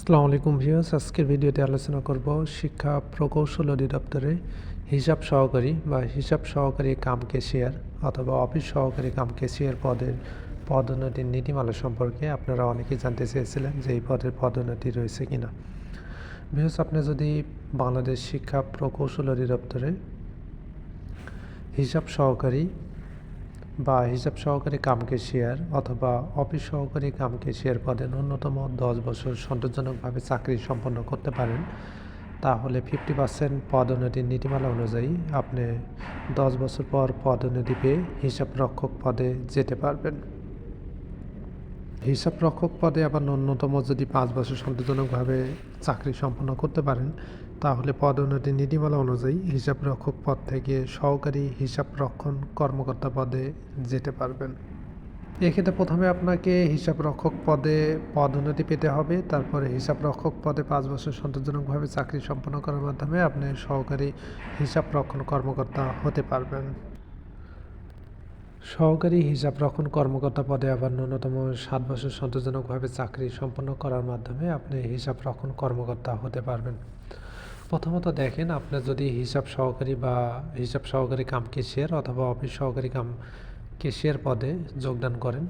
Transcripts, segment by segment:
আসসালামু আলাইকুম ভিউয়ার্স, আজকের ভিডিওতে আলোচনা করব শিক্ষা প্রকৌশল অধিদপ্তরে হিসাব সহকারী বা হিসাব সহকারী কাম কেশিয়ার অথবা অফিস সহকারী কাম কেশিয়ার পদের পদোন্নতির নীতিমালা সম্পর্কে আপনারা অনেকেই জানতে চেয়েছিলেন যে এই পদের পদোন্নতি রয়েছে কিনা। ভিউয়ার্স, আপনি যদি বাংলাদেশ শিক্ষা প্রকৌশল অধিদপ্তরে হিসাব সহকারী বা হিসাব সহকারী কাম ক্যাশিয়ার অথবা অফিস সহকারী কাম ক্যাশিয়ার পদে ন্যূনতম দশ বছর সন্তোষজনকভাবে চাকরি সম্পন্ন করতে পারেন। তাহলে ফিফটি পার্সেন্ট পদোন্নতির নীতিমালা অনুযায়ী আপনি দশ বছর পর পদোন্নতি পেয়ে হিসাবরক্ষক পদে যেতে পারবেন। হিসাব রক্ষক পদে আবার ন্যূনতম যদি পাঁচ বছর সন্তোষজনকভাবে চাকরি সম্পন্ন করতে পারেন, তাহলে পদোন্নতি নীতিমালা অনুযায়ী হিসাব রক্ষক পদ থেকে সহকারী হিসাব রক্ষণ কর্মকর্তা পদে যেতে পারবেন। এক্ষেত্রে প্রথমে আপনাকে হিসাব রক্ষক পদে পদোন্নতি পেতে হবে, তারপরে হিসাব রক্ষক পদে পাঁচ বছর সন্তোষজনকভাবে চাকরি সম্পন্ন করার মাধ্যমে আপনি সহকারী হিসাব রক্ষণ কর্মকর্তা হতে পারবেন। সহকারী হিসাব রক্ষণ কর্মকর্তা পদে আবার ন্যূনতম সাত বছর সন্তোষজনকভাবে চাকরি সম্পন্ন করার মাধ্যমে আপনি হিসাব রক্ষণ কর্মকর্তা হতে পারবেন। প্রথমত দেখেন, আপনার যদি হিসাব সহকারী বা হিসাব সহকারী কাম কেশিয়ার অথবা অফিস সহকারী কাম কেশিয়ার পদে যোগদান করেন।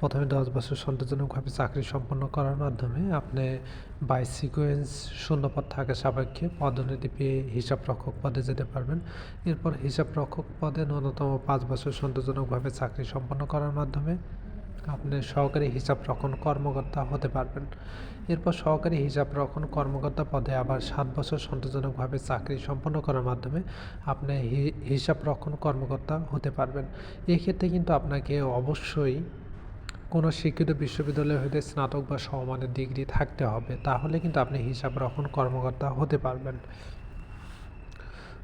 প্রথমে দশ বছর সন্তোষজনকভাবে চাকরি সম্পন্ন করার মাধ্যমে আপনি বাই সিকোয়েন্স শূন্যপদ থাকে সাপেক্ষে পদোন্নতি পেয়ে হিসাব রক্ষক পদে যেতে পারবেন। এরপর হিসাবরক্ষক পদে ন্যূনতম পাঁচ বছর সন্তোষজনকভাবে চাকরি সম্পন্ন করার মাধ্যমে আপনি সহকারী হিসাব রক্ষণ কর্মকর্তা হতে পারবেন। এরপর সহকারী হিসাব রক্ষণ কর্মকর্তা পদে আবার সাত বছর সন্তোষজনকভাবে চাকরি সম্পন্ন করার মাধ্যমে আপনি হি- হিসাব রক্ষণ কর্মকর্তা হতে পারবেন। এক্ষেত্রে কিন্তু আপনাকে অবশ্যই কোনো শিক্ষিত বিশ্ববিদ্যালয় হতে স্নাতক বা সমমানের ডিগ্রি থাকতে হবে। তাহলে কিন্তু আপনি হিসাব রক্ষণ কর্মকর্তা হতে পারবেন।